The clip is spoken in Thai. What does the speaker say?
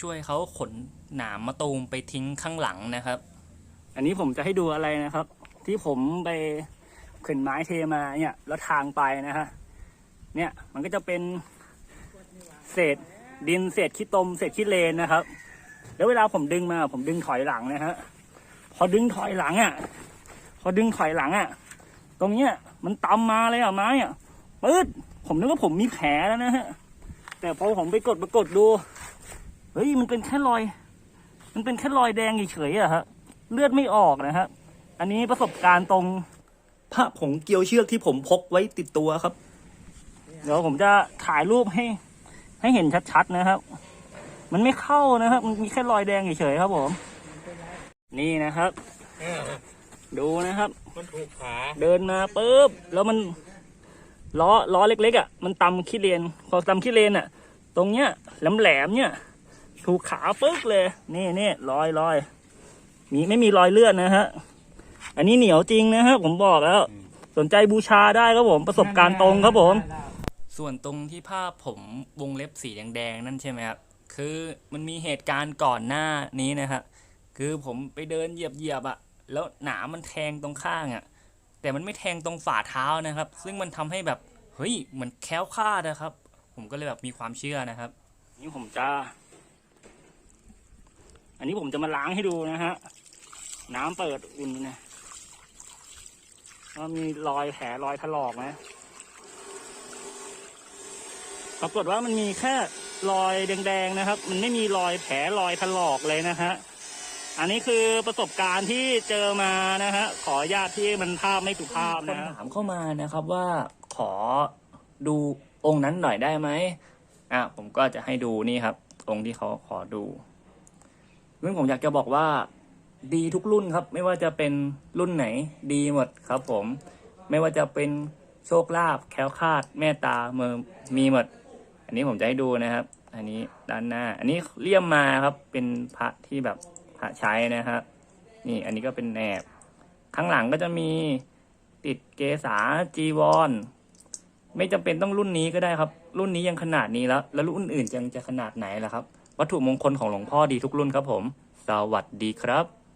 ช่วยเขาขนหนามมะตูมไปทิ้งข้างหลังนะครับ อันนี้ผมจะให้ดูอะไรนะครับ ที่ผมไปขึ้นไม้เทมาเนี่ยแล้วทางไปนะฮะเนี่ยมันก็จะเป็นเศษดินเศษขี้ตมเศษขี้เลนนะครับ แล้วเวลาผมดึงมาผมดึงถอยหลังนะฮะพอดึงถอยหลังอะ พอดึงถอยหลังอะ ตรงเนี้ยมันตำมาเลยอะไม้อะปื๊ดผมนึกว่าผมมีแผลแล้วนะฮะแต่พอผมไปกดไปกดดู ฮ้ยมันเป็นแค่รอย มันเป็นแค่รอยแดงเฉยๆอะฮะเลือดไม่ออกนะครับอันนี้ประสบการณ์ตรงผ้าผงเกลียวเชือกที่ผมพกไว้ติดตัวครับ เดี๋ยวผมจะถ่ายรูปให้ ให้เห็นชัดๆนะครับ มันไม่เข้านะครับ มันมีแค่รอยแดงเฉยๆครับผม นี่นะครับ ดูนะครับมันถูกขาเดินมาปุ๊บแล้วมันล้อล้อเล็กๆอะมันตำขี้เลนพอตำขี้เลนอะ ตรงเนี้ยแหลมๆเนี่ย ถูกขาปึ๊กเลย นี่นี่รอยรอยมีไม่มีรอยเลือดนะฮะ อันนี้เหนียวจริงนะครับผมบอกแล้ว สนใจบูชาได้ครับผมประสบการณ์ตรงครับผม ส่วนตรงที่ภาพผมวงเล็บสีแดงๆนั่นใช่ไหมครับคือมันมีเหตุการณ์ก่อนหน้านี้นะครับคือผมไปเดินเหยียบๆอะแล้วหนามมันแทงตรงข้างอะแต่มันไม่แทงตรงฝ่าเท้านะครับ ซึ่งมันทำให้แบบเฮ้ยเหมือนแคล้วคลาดนะครับ ผมก็เลยแบบมีความเชื่อนะครับ นี่ผมจะอั นี้ผมจะมาล้างให้ดูนะฮะ น้ำเปิดอุ่นนะว่ามีรอยแผลรอยถลอกไหมปรากฏว่ามันมีแค่รอยแดงๆนะครับ มันไม่มีรอยแผลรอยถลอกเลยนะฮะ อันนี้คือประสบการณ์ที่เจอมานะฮะ ขออนุญาตที่มันภาพไม่สุภาพนะฮะถามเข้ามานะครับว่าขอดูองค์นั้นหน่อยได้ไหมอะผมก็จะให้ดูนี่ครับ องค์ที่เขาขอดู ซึ่งผมอยากจะบอกว่าดีทุกรุ่นครับ ไม่ว่าจะเป็นรุ่นไหนดีหมดครับผม ไม่ว่าจะเป็นโชคลาภแคล้วคลาดเมตตาเมือมีหมด อันนี้ผมจะให้ดูนะครับ อันนี้ด้านหน้า อันนี้เลี่ยมมาครับเป็นพระที่แบบพระใช้นะครับนี่อันนี้ก็เป็นแหนบข้างหลังก็จะมีติดเกษาจีวรไม่จำเป็นต้องรุ่นนี้ก็ได้ครับ รุ่นนี้ยังขนาดนี้แล้ว แล้วรุ่นอื่นยังจะขนาดไหนล่ะครับ วัตถุมงคลของหลวงพ่อดีทุกรุ่นครับผม สวัสดีครับ